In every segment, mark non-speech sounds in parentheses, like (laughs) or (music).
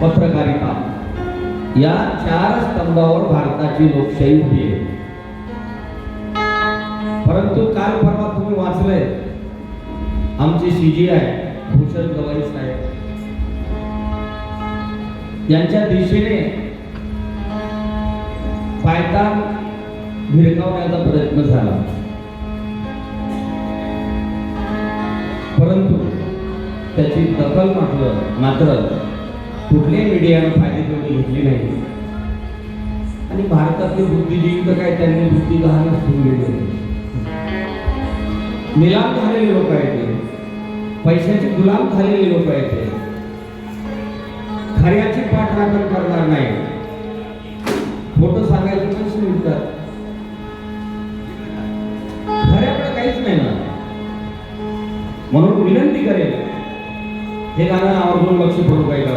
पत्रकारिता. या चार स्तंभावर भारताची लोकशाही उभी आहे परंतु काल परवा तुम्ही वाचलंय. आमचे आहे भूषण गवाई साहेब. यांच्या दिशेने पायतान भिरकावण्याचा प्रयत्न झाला. परंतु त्याची दखल मात्र मात्र कुठल्याही मीडियानं फायदे तेवढी घेतले नाही आणि भारतातले बुद्धिजीवी तर काय त्यांनी बुद्धी गहाणच ठेवलेली निलाम झालेले लोक आहेत ते. पैशाचे गुलाम झालेले लोक आहेत ते. खऱ्याची पाठराखण करणार नाही. फोटो सांगायचे पैसे मिळतात खऱ्याकडे काहीच नाही ना. म्हणून विनंती करेल हे गाणं आवर्जून लक्ष पडू पाहिजे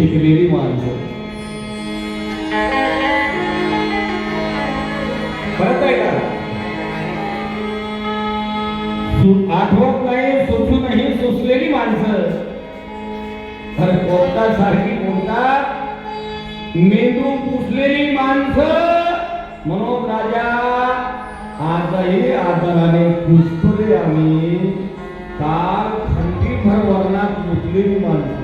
शिकलेली माणसं. परत आहे का? आठवत नाही सुचू नाही सुचलेली माणसं. तर पोपटा सारखी बोलतात मेंदू पुसलेली माणसं. म्हणून राजा आजही आजाराने पुसतोय आम्ही. काल थंडी भर वर्णात पुसलेली माणसं.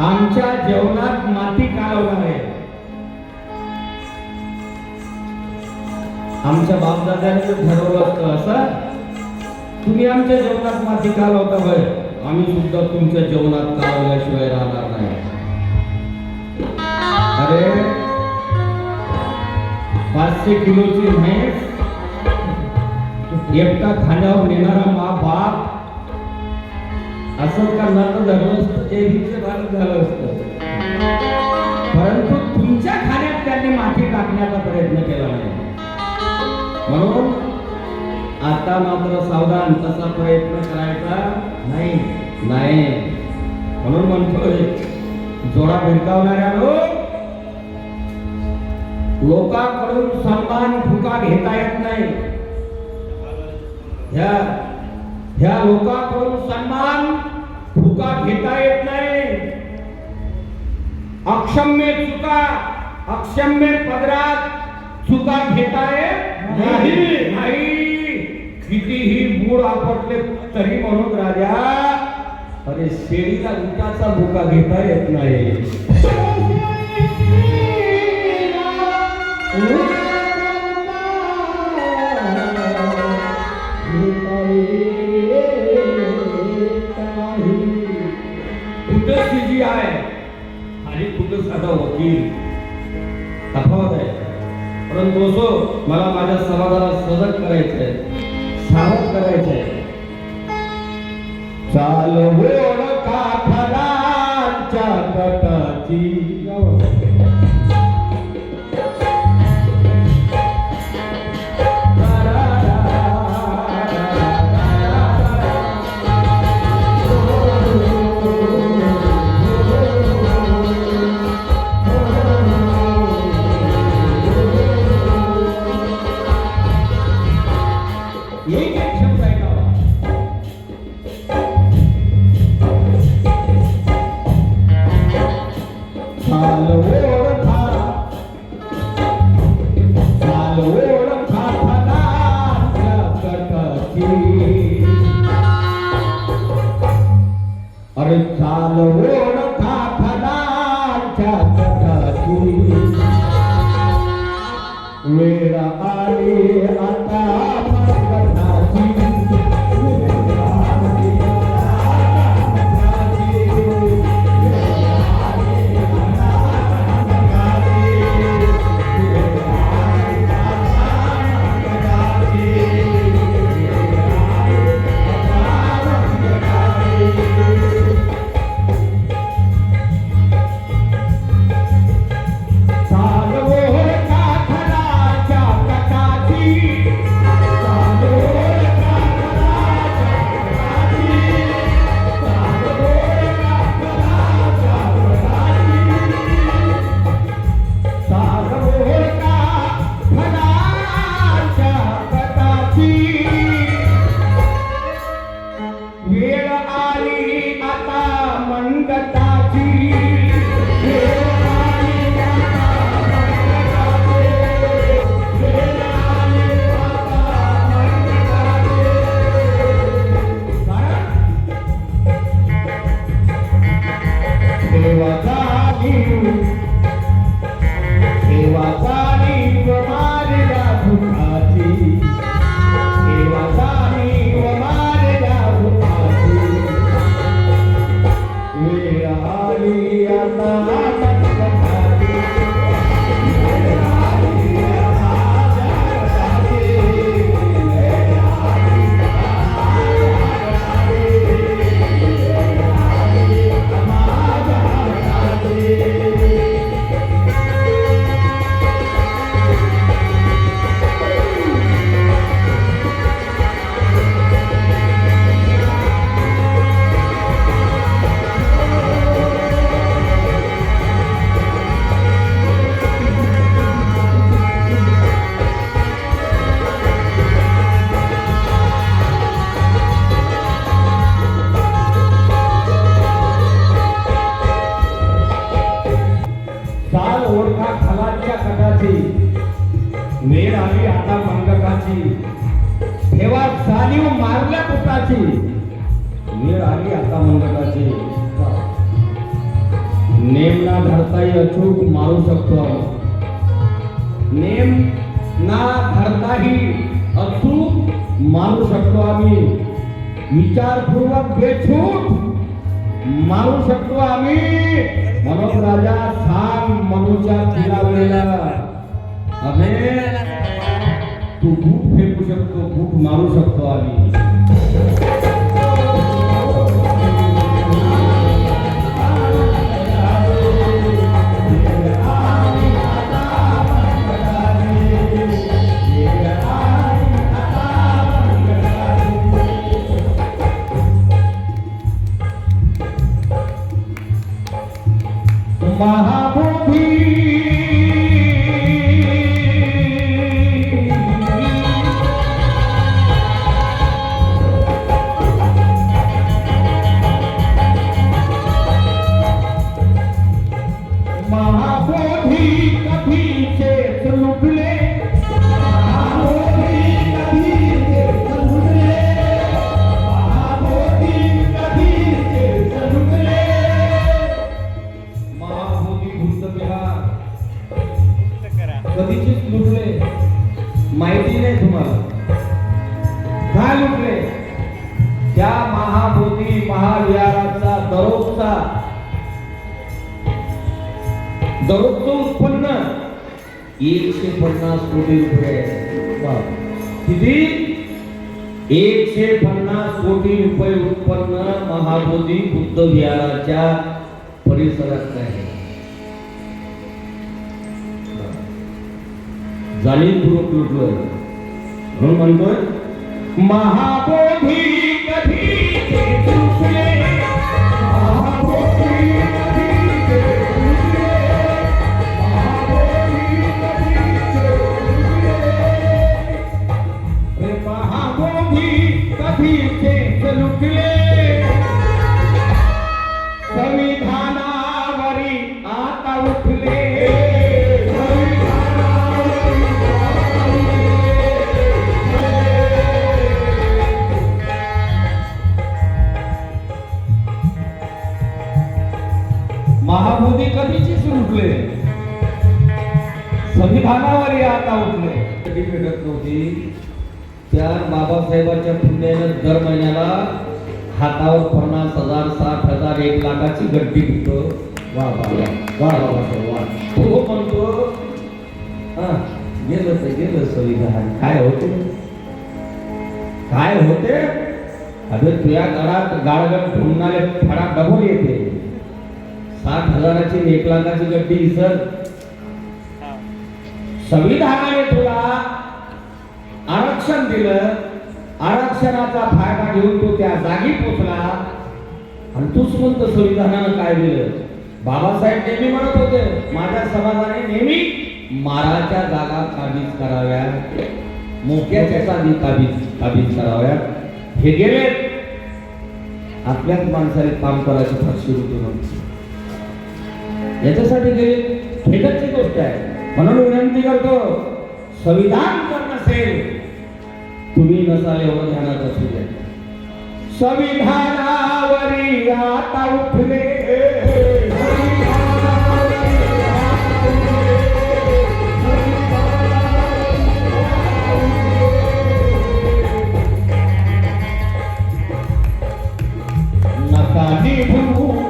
आमच्या जेवणात माती कालवणार आहे? आमच्या बापदाद्याने जर ठरवलं असतं असं? तुम्ही आमच्या जेवणात माती कालवता होय आम्ही सुद्धा तुमच्या जेवणात कालवल्याशिवाय राहणार नाही. अरे पाचशे किलोची म्हैस एकटा खाण्यावर नेणारा मा बाप असं करणार झालं असतं. ते भारत झालं असतं. परंतु तुमच्या खाण्यात त्यांनी माती टाकण्याचा प्रयत्न केला नाही. म्हणून आता मात्र सावधान तसा प्रयत्न करायचा नाही. नाही. म्हणून म्हणतोय जोडा भिरकावणाऱ्या लोक लोकांकडून सन्मान फुका घेता येत नाही. ह्या ह्या लोकांकडून सन्मान चुका घेता येत नाही. अक्षम्य चुका अक्षम्य पदरात चुका घेता येत नाही. नाही. कितीही मूळ आपटले तरी म्हणून राजा अरे शेळीला उठाचा भुका घेता येत नाही. कुठं आहे. आणि कुठं साधा वकील. तफावत आहे. परंतु असो मला माझ्या समाजाला सजग करायचं आहे सावध करायचं आहे चाल ओळ काठराच्या बघा खलाच्या कटाची. वेळ आली आता मंगकाची ठेवा जाणीव मारल्या कुटाची वेळ आली आता मंगकाची. नेम ना धरताही अचूक मारू शकतो. नेम ना धरताही अचूक मारू शकतो आम्ही. विचारपूर्वक बेछूट मारू शकतो आम्ही. म्हणून राजा सांग मनूच्या फिरावेला अबे तू बूट फेकू शकतो भूक मारू शकतो आम्ही. एकशे पन्नास कोटी रुपये. किती? एकशे पन्नास कोटी रुपये उत्पन्न महाबोधी बुद्ध विहाराच्या परिसरात आहे. जाणीवपूर्वक लुटलोय म्हणून म्हणतोय महाबोधी कधीचे लुटले संविधानावरी आता उठले. महाबोधी कधीची उठले? संविधानावरी आता उठले. कधी भेटत नव्हती. त्या बाबासाहेबांच्या पुण्या हातावर पन्नास हजार साठ हजार एक लाखाची गड्डी घेतो वा वा वा वा तो म्हणतो हा गेलं तर गेलं संविधान काय होते? काय होते? अरे तुझ्या घरात गाळगड ढुंगणारे फडा डबल येते. साठ हजाराची एक लाखाची गड्डी इसर. संविधानाने तुला आरक्षण दिलं. आरक्षणाचा फायदा घेऊन तो त्या जागी पोचला. आणि तूच म्हणतो संविधानानं काय दिलं? बाबासाहेब नेहमी म्हणत होते माझ्या समाजाने नेहमी माराच्या जागा काबीज कराव्या. मोक्याच्या जागी काबीज काबीज कराव्या. हे गेले. आपल्याच माणसाने काम करायची फारशी होती म्हणून याच्यासाठी गेले. खेदाची गोष्ट आहे. म्हणून विनंती करतो संविधान जर नसेल तुम्ही नसाल एवढं ध्यानात असू द्या. संविधानावरी आता उठले. नका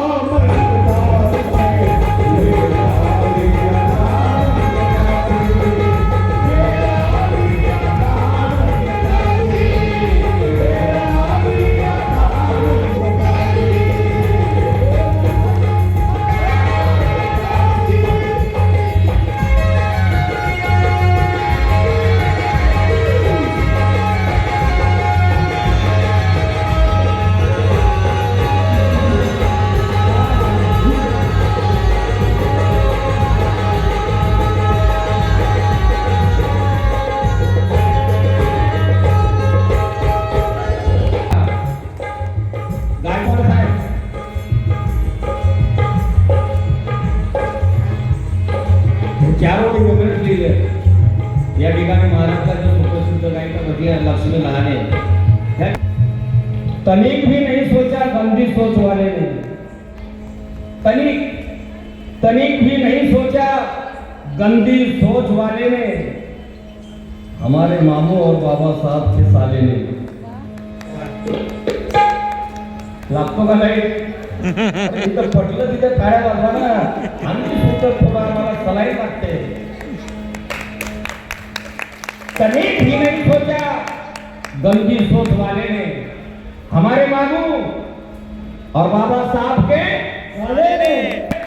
दिली. या ठिकाणी महाराष्ट्राचे मुख्यसूत्र गायिका मध्ये लक्ष्मी लहाने तनिक भी नहीं सोचा बंदी सोच वाले ने तनिक तनिक भी नहीं सोचा गंदी सोच वाले ने हमारे मामू और बाबा साहब के साले ने लागतो का नाही तिथं पटलं तिथे काय वाजवा ना आमची सुद्धा थोडा आम्हाला सलाई लागते तनिक भी नहीं सोचा गंदी सोच वाले ने हमारे मामू और बाबा साहब के साले ने।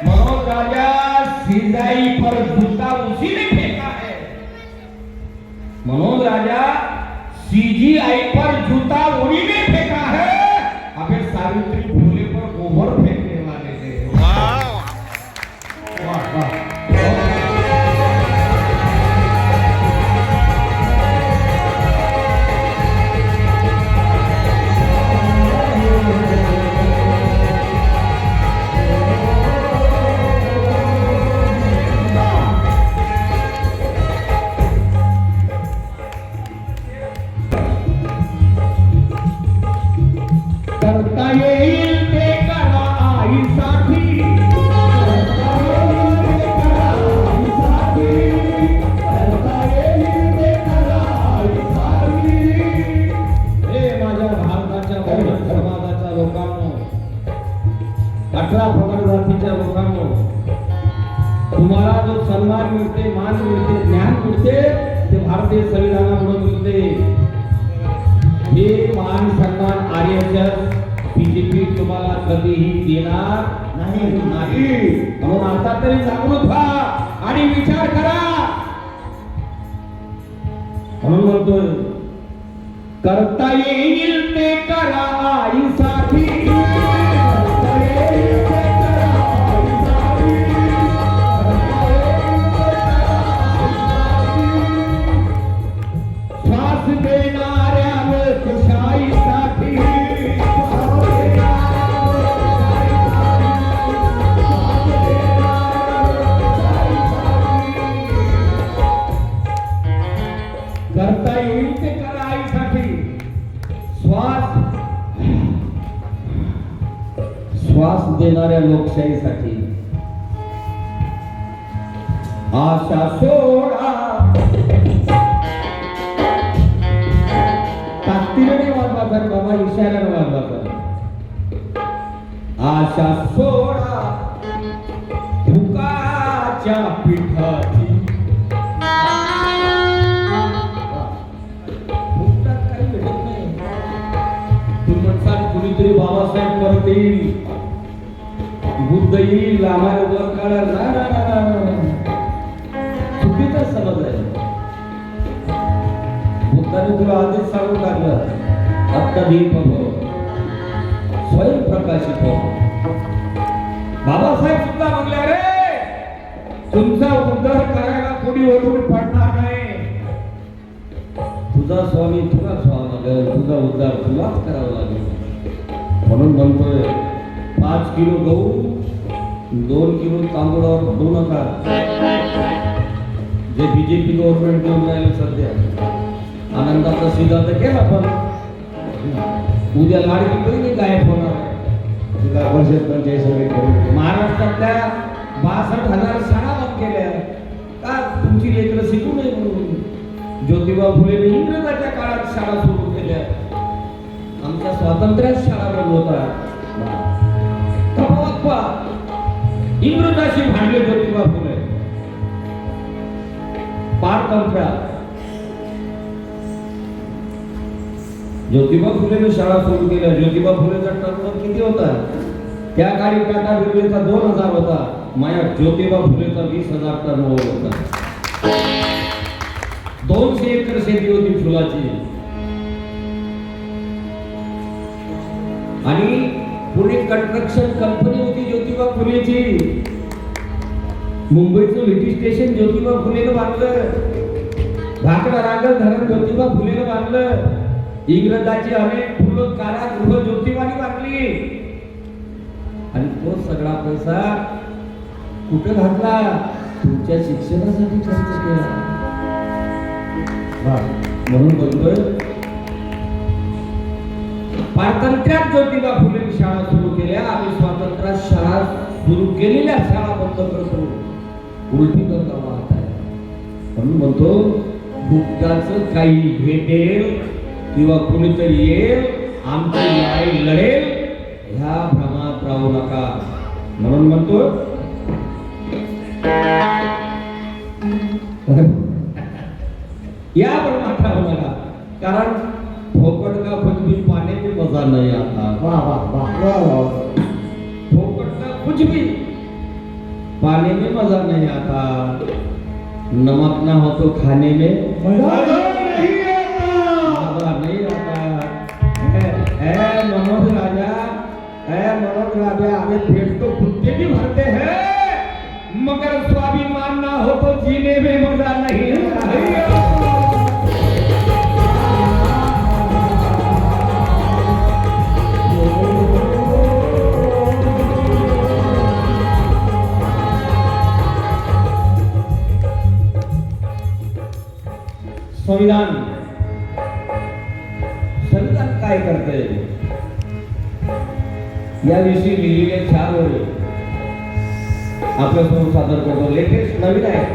मनोज राजा सिंचाई पर जूता उसी ने फेंका है। मनोज राजा सीजीआई पर जूता उन्हीं ने फेंका तुम्हाला सन्मान मिळते मान मिळते ज्ञान मिळते ते भारतीय संविधानामुळे मिळते. हे मान सन्मान आर्यजन बीजेपी तुम्हाला कधीही देणार नाही. नाही. म्हणून आता तरी जागृत व्हा आणि विचार करा. म्हणून म्हणतोय करता येईल ते करा आईसाठी. बुद्ध येईल आम्हाला वर काढाल ना ना ना ना, चुकीचा समज आहे. बुद्धाने तुला आधीच सांगून टाकलं. अत्तदीप हो स्वयंप्रकाशित हो. बाबासाहेब सुद्धा म्हणले रे तुमचा उद्धार करायला कोणी ओढून पडणार नाही. तुझा स्वामी तुलाच व्हावा लागेल. तुझा उद्धार तुलाच करावा लागेल. म्हणून म्हणतोय पाच किलो गहू दोन किलो तांदूळावर भरू नका. जे बीजेपी गव्हर्नमेंट घेऊन राहिलं सध्या. आनंदाचा सिद्धांत केला पण उद्या लाडकी बहिणी गायब होणार महाराष्ट्रातल्या बासष्ट हजार शाळा बंद केल्या. का तुमची लेकरं शिकू नये म्हणून? ज्योतिबा फुलेने इंग्रजाच्या काळात शाळा सुरू केल्या. आमच्या स्वातंत्र्यात शाळा बंद होता इंद्रताशी भांडले ज्योतिबा फुले पारतंत्र्या ज्योतिबा फुलेने शाळा सुरू केल्या ज्योतिबा फुलेचा टर्नओव्हर किती होता? त्या काळी टाटा बिर्लेचा दोन हजार होता. माया ज्योतिबा फुलेचा वीस हजार टर्नओव्हर होता. दोनशे एकर शेती होती फुलाची. आणि पुणे कन्स्ट्रक्शन कंपनी होती ज्योतिबा फुलेची. मुंबईचं लिटी स्टेशन ज्योतिबा फुलेनं बांधलं. भाकरा रागल धरण ज्योतिबा फुलेनं बांधलं. इंग्रजाची अनेक फुलं कारागृह ज्योतिबाने बांधली. आणि तो सगळा पैसा कुठं घातला? तुमच्या शिक्षणासाठी खर्च केला. म्हणून बोलतोय पारतंत्र्यात ज्योतिबा फुले शाळा सुरू केल्या आम्ही स्वातंत्र्यात शाळा सुरू केलेल्या शाळा बंद करतो. उलटी करता वाहत आहे. म्हणून म्हणतो भुक्ताच काही भेटेल किंवा कुणीतरी येईल आमची लढाई लढेल ह्या भ्रमात राहू नका. म्हणून म्हणतो (laughs) या भ्रमात राहू नका. कारण फोकट का कुछ भी पाने में मज़ा नहीं आता। वा वा वा वा वा फोकट का कुछ भी पाने में मज़ा नहीं आता। नमक ना हो तो खाने में मज़ा नहीं आता. मज़ा नहीं आता। ए, ए मनोज राजा ए मनोज राजा अरे पेट तो कुत्ते भी भरते हैं। मगर स्वाभिमान ना हो तो जीने में मज़ा नहीं संविधान. संविधान काय करते याविषयी लिहिलेले चार ओळी आपल्यासमोर सादर करतो. लेटेस्ट नवीन आहे